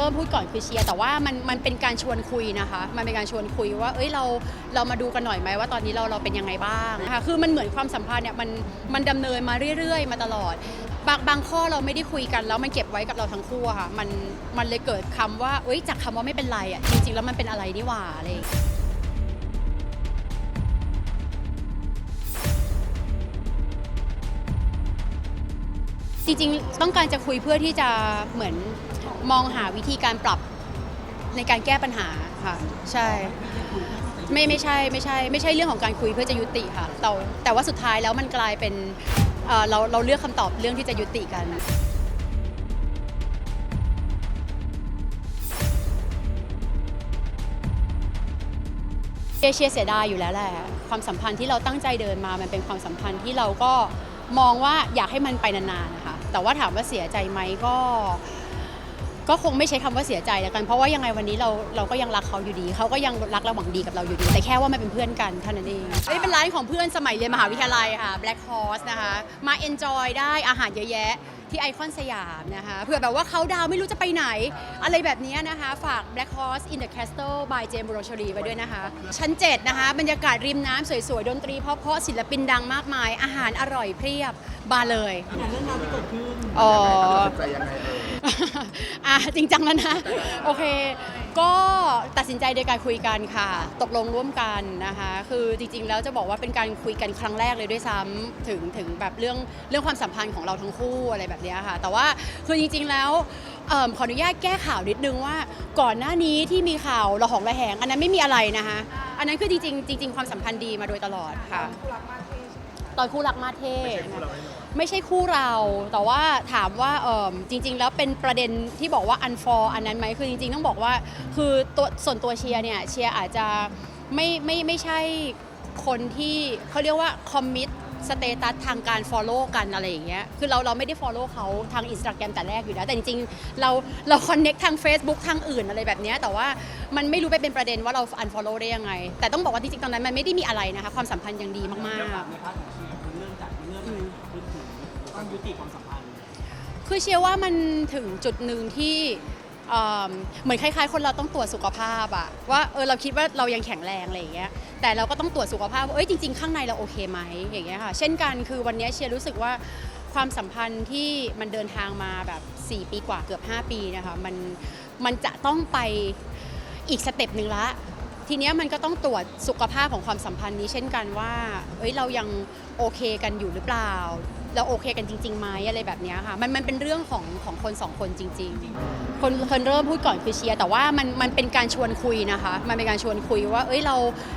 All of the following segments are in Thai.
ริ่มพูดก่อนคือเชียร์แต่ว่ามันมันเป็นการชวนคุยนะคะ มันเป็นการชวนคุยว่า เอ้ยเราเรามาดูกันหน่อยไหมว่าตอนนี้เราเราเป็นยังไงบ้างนะคะคือมันเหมือนความสัมพันธ์เนี่ยมันมันดำเนินมาเรื่อย ๆ มาตลอด บางบางข้อเราไม่ได้คุยกันแล้วมันเก็บไว้กับเราทั้งคู่อะค่ะมันมันเลยเกิดคำว่าเอ้ยจากคำว่าไม่เป็นไรอะจริงๆแล้วมันเป็นอะไรนี่หว่าอะไรอย่างเงี้ย จริงๆ ต้องการจะคุยเพื่อที่จะเหมือนมองหาวิธีการปรับในการแก้ปัญหาค่ะ ใช่ ไม่ไม่ใช่ไม่ใช่ ไม่ใช่เรื่องของการคุยเพื่อจะยุติค่ะแต่แต่ว่าสุดท้ายแล้วมันกลายเป็นเอ่อเราเราเลือกคำตอบเรื่องที่จะยุติกันเอเชียเสียดายอยู่แล้วแหละ ความสัมพันธ์ที่เราตั้งใจเดินมามันเป็นความสัมพันธ์ที่เราก็มองว่าอยากให้มันไปนานๆนะคะ แต่ว่าถามว่าเสียใจไหมก็ ก็คงไม่ใช้คำว่าเสียใจแล้วกัน เพราะว่ายังไงวันนี้เราเราก็ยังรักเขาอยู่ดี เขาก็ยังรักและหวังดีกับเราอยู่ดี แต่แค่ว่ามันเป็นเพื่อนกันเท่านั้นเองนี่เป็นร้านของเพื่อนสมัยเรียนมหาวิทยาลัยค่ะ Black Horse นะคะ มา enjoy ได้อาหารเยอะแยะ ที่ไอคอนสยามนะคะเผื่อแบบว่าเขาดาวน์ไม่รู้จะไปไหน อะไรแบบนี้นะคะ ฝาก Black Horse in the Castle by James b r o c h e r y ไว้ด้วยนะคะ ชั้น 7 นะคะ บรรยากาศริมน้ำสวยๆ ดนตรีเพราะๆศิลปินดังมากมาย อาหารอร่อยเพียบมาเลยเรื่องราวที่เกิดขึ้นอ๋อตัดสินใจยังไงเอ่ยอะจริงจังแล้วนะ โอเคก็ตัดสินใจโดยการคุยกันค่ะ ตกลงร่วมกันนะคะ คือจริงๆแล้วจะบอกว่าเป็นการคุยกันครั้งแรกเลยด้วยซ้ำถึงถึงแบบเรื่องเรื่องความสัมพันธ์ของเราทั้งคู่อะไรแบบเนี้ยค่ะ แต่ว่าคือจริง ๆแล้วเอิ่มขออนุญาตแก้ข่าวนิดนึงว่า ก่อนหน้านี้ที่มีข่าวระหองระแหง อันนั้นไม่มีอะไรนะคะ อันนั้นคือจริงๆจริง ๆ ความสัมพันธ์ดีมาโดยตลอดค่ะ ตอนคู่รักมาเทศนะ ไม่ใช่คู่เรา แต่ว่าถามว่าเออจริง ๆ แล้วเป็นประเด็นที่บอกว่า unfor อันนั้นไหมคือจริง ๆ ต้องบอกว่า คือตัวส่วนตัวเชียร์เนี่ยเชียร์อาจจะไม่ไม่ไม่ใช่คนที่เขาเรียกว่า commit สเตตัสทางการ follow กันอะไรอย่างเงี้ย คือเราเราไม่ได้ follow เขาทาง Instagram แต่แรกอยู่แล้ว แต่จริงๆ เราเรา connect ทาง Facebook ทางอื่นอะไรแบบเนี้ย แต่ว่ามันไม่รู้ไปเป็นประเด็นว่าเรา unfollow ได้ยังไง แต่ต้องบอกว่าจริงๆ ตอนนั้นมันไม่ได้มีอะไรนะคะ ความสัมพันธ์ยังดีมากๆ ต้องยุติความสัมพันธ์คือเชื่อว่ามันถึงจุดหนึ่งที่เอิ่มเหมือนคล้ายๆ คนเราต้องตรวจสุขภาพอะว่าเออเราคิดว่าเรายังแข็งแรงอะไรอย่างเงี้ยแต่เราก็ต้องตรวจสุขภาพว่าเอ้ยจริง ๆ ข้างในเราโอเคไหมอย่างเงี้ยค่ะเช่นกันคือวันนี้เชียร์รู้สึกว่าความสัมพันธ์ที่มันเดินทางมาแบบ 4 ปีกว่าเกือบ 5 ปีนะคะมันมันจะต้องไปอีกสเต็ปหนึ่งละ ทีเนี้ยมันก็ต้องตรวจสุขภาพของความสัมพันธ์นี้เช่นกันว่าเอ้ยเรายังโอเคกันอยู่หรือเปล่า เราโอเคกันจริงๆไหมอะไรแบบเนี้ยค่ะมันมันเป็นเรื่องของของคนสองคนจริง ๆ คนคนเริ่มพูดก่อนคือเชียร์แต่ว่ามันมันเป็นการชวนคุยนะคะ มันเป็นการชวนคุยว่า เอ้ยเรา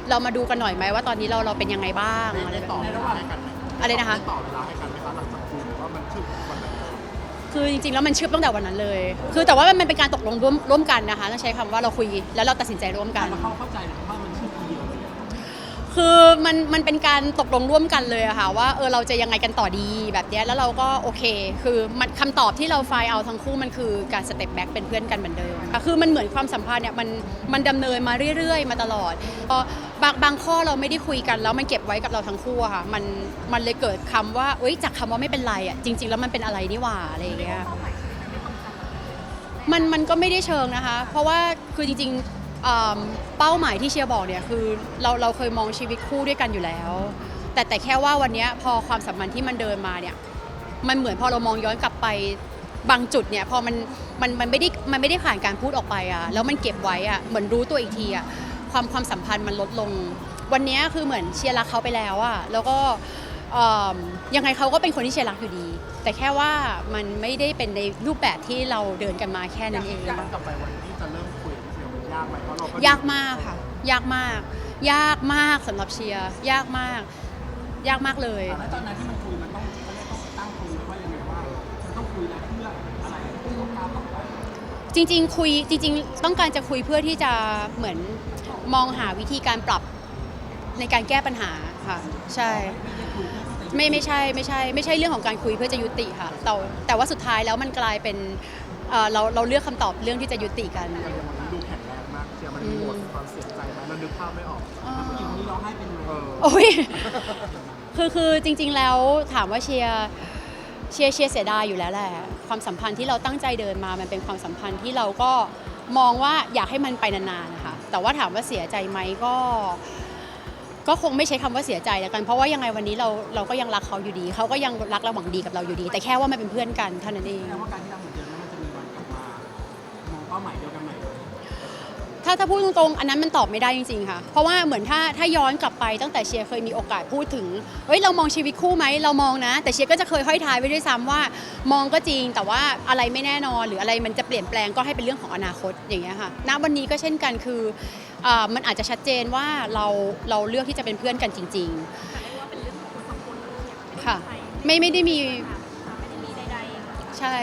เรามาดูกันหน่อยไหมว่าตอนนี้เราเราเป็นยังไงบ้างอะไรแบบต่อนี้เวลาให้กันไหมอะไรนะคะด้ต่อเวลาให้กันไหมคะหลังจาก คือจริงๆแล้วมันเชื่อมตั้งแต่วันนั้นเลย คือแต่ว่ามันเป็นการตกลงร่วมร่วมกันนะคะต้องใช้คำว่าเราคุยแล้วเราตัดสินใจร่วมกันแต่มาเข้าเข้าใจเลยว่ามันชื่อทีเดียวเลยคือมันมันเป็นการตกลงร่วมกันเลยอะค่ะว่าเออเราจะยังไงกันต่อดีแบบเนี้ยแล้วเราก็โอเค คือมันคำตอบที่เราไฟล์เอาทั้งคู่มันคือการสเต็ปแบ็กเป็นเพื่อนกันเหมือนเดิมค่ะคือมันเหมือนความสัมพันธ์เนี่ยมันมันดำเนินมาเรื่อยๆ มาตลอดพอ บางบางข้อเราไม่ได้คุยกันแล้วมันเก็บไว้กับเราทั้งคู่อะค่ะ มันมันเลยเกิดคำว่าเอ้ยจากคำว่าไม่เป็นไรอะจริง ๆ แล้วมันเป็นอะไรนี่หว่าอะไรอย่างเงี้ย มันมันก็ไม่ได้เชิงนะคะ เพราะว่าคือจริงๆอ่าเป้าหมายที่เชียร์บอกเนี่ยคือเราเราเคยมองชีวิตคู่ด้วยกันอยู่แล้ว แต่แต่แค่ว่าวันเนี้ยพอความสัมพันธ์ที่มันเดินมาเนี่ยมันเหมือนพอเรามองย้อนกลับไปบางจุดเนี่ยพอมันมันมันไม่ได้มันไม่ได้ผ่านการพูดออกไปอะแล้วมันเก็บไว้อะเหมือนรู้ตัวอีกทีอะ ความความสัมพันธ์มันลดลง วันเนี้ยคือเหมือนเชียร์รักเขาไปแล้วอะแล้วก็เอิ่มยังไงเขาก็เป็นคนที่เชียร์รักอยู่ดี แต่แค่ว่ามันไม่ได้เป็นในรูปแบบที่เราเดินกันมาแค่นั้นเองย้อนกลับไปวันที่จะเริ่มคุยกับเชียร์มันยากไหมเพราะเราก็ยากมากค่ะ ยากมาก ยากมากสำหรับเชียร์ยากมาก ยากมากเลยแล้วตอนนั้นที่มันคุยมันต้องเขาเรียกต้องตั้งคุยว่ายังไงว่ามันต้องคุยแล้วเพื่ออะไรเพื่อก้าวต่อไปจริง ๆ คุยจริง ๆ ต้องการจะคุยเพื่อที่จะเหมือน มองหาวิธีการปรับในการแก้ปัญหาค่ะ ใช่ ไม่ไม่ใช่ไม่ใช่ ไม่ใช่เรื่องของการคุยเพื่อจะยุติค่ะ แต่แต่ว่าสุดท้ายแล้วมันกลายเป็นเอ่อเราเราเลือกคำตอบเรื่องที่จะยุติกัน อย่างวันนั้นดูแข็งแรงมากเชียร์มันมีหมดความเสียใจไหมเรานึกภาพไม่ออกผู้หญิงคนนี้ร้องไห้เป็นเออโอ้ย คือคือจริง ๆ แล้วถามว่าเชียร์เชียร์เชียร์เสียดายอยู่แล้วแหละความสัมพันธ์ที่เราตั้งใจเดินมามันเป็นความสัมพันธ์ที่เราก็มองว่าอยากให้มันไปนานๆนะคะ แต่ว่าถามว่าเสียใจไหมก็ ก็คงไม่ใช้คำว่าเสียใจแล้วกัน เพราะว่ายังไงวันนี้เราเราก็ยังรักเขาอยู่ดี เขาก็ยังรักและหวังดีกับเราอยู่ดี แต่แค่ว่ามันเป็นเพื่อนกันเท่านั้นเอง แสดงว่าการที่เราเหมือนเดิมนั้นมันจะมีวันกลับมามองเป้าหมายเดียวกันใหม่ ถ้าถ้าพูดตรงๆ อันนั้นมันตอบไม่ได้จริงๆค่ะ เพราะว่าเหมือนถ้าถ้าย้อนกลับไปตั้งแต่เชียร์เคยมีโอกาสพูดถึง เฮ้ยเรามองชีวิตคู่ไหมเรามองนะ แต่เชียร์ก็จะเคยห้อยท้ายไว้ด้วยซ้ำว่า มองก็จริงแต่ว่าอะไรไม่แน่นอน หรืออะไรมันจะเปลี่ยนแปลงก็ให้เป็นเรื่องของอนาคตอย่างเงี้ยค่ะ ณวันนี้ก็เช่นกันคืออ่ามันอาจจะชัดเจนว่าเราเราเลือกที่จะเป็นเพื่อนกันจริง ๆ ค่ะ ไม่ไม่ได้มีใช่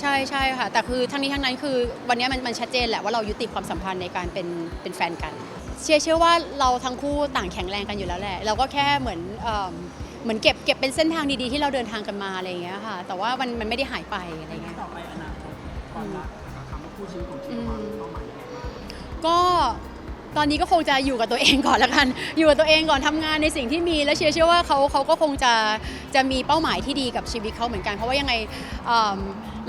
ใช่ใช่ค่ะ แต่คือทั้งนี้ทั้งนั้นคือวันนี้มันมันชัดเจนแหละว่าเรายุติความสัมพันธ์ในการเป็นเป็นแฟนกัน เชื่อเชื่อว่าเราทั้งคู่ต่างแข็งแรงกันอยู่แล้วแหละ เราก็แค่เหมือนเอิ่มเหมือนเก็บเก็บเป็นเส้นทางดีๆที่เราเดินทางกันมาอะไรอย่างเงี้ยค่ะ แต่ว่ามันมันไม่ได้หายไปอะไรเงี้ย ต่อไปอนาคตความรักกับคำว่าคู่ชีวิตของชีวิตความเป้าหมายยังไงบ้าง ก็ ตอนนี้ก็คงจะอยู่กับตัวเองก่อนละกัน อยู่กับตัวเองก่อนทำงานในสิ่งที่มี และเชื่อเชื่อว่าเขาเขาก็คงจะจะมีเป้าหมายที่ดีกับชีวิตเขาเหมือนกัน เพราะว่ายังไงเ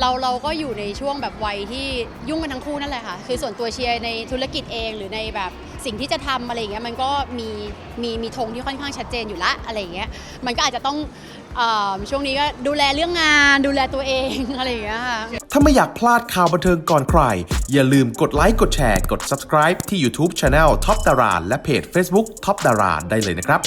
เราเราก็อยู่ในช่วงแบบวัยที่ยุ่งกันทั้งคู่นั่นแหละค่ะ คือส่วนตัวเชียร์ในธุรกิจเองหรือในแบบสิ่งที่จะทำอะไรอย่างเงี้ยมันก็มีมีมีธงที่ค่อนข้างชัดเจนอยู่ละอะไรอย่างเงี้ยมันก็อาจจะต้อง เอิ่มช่วงนี้ก็ดูแลเรื่องงานดูแลตัวเอง อะไรอย่างเงี้ยค่ะ ถ้าไม่อยากพลาดข่าวบันเทิงก่อนใคร อย่าลืมกดไลค์กดแชร์ กด subscribe ที่ YouTube Channel Top Dara และเพจ Facebook Top Dara ได้เลยนะครับ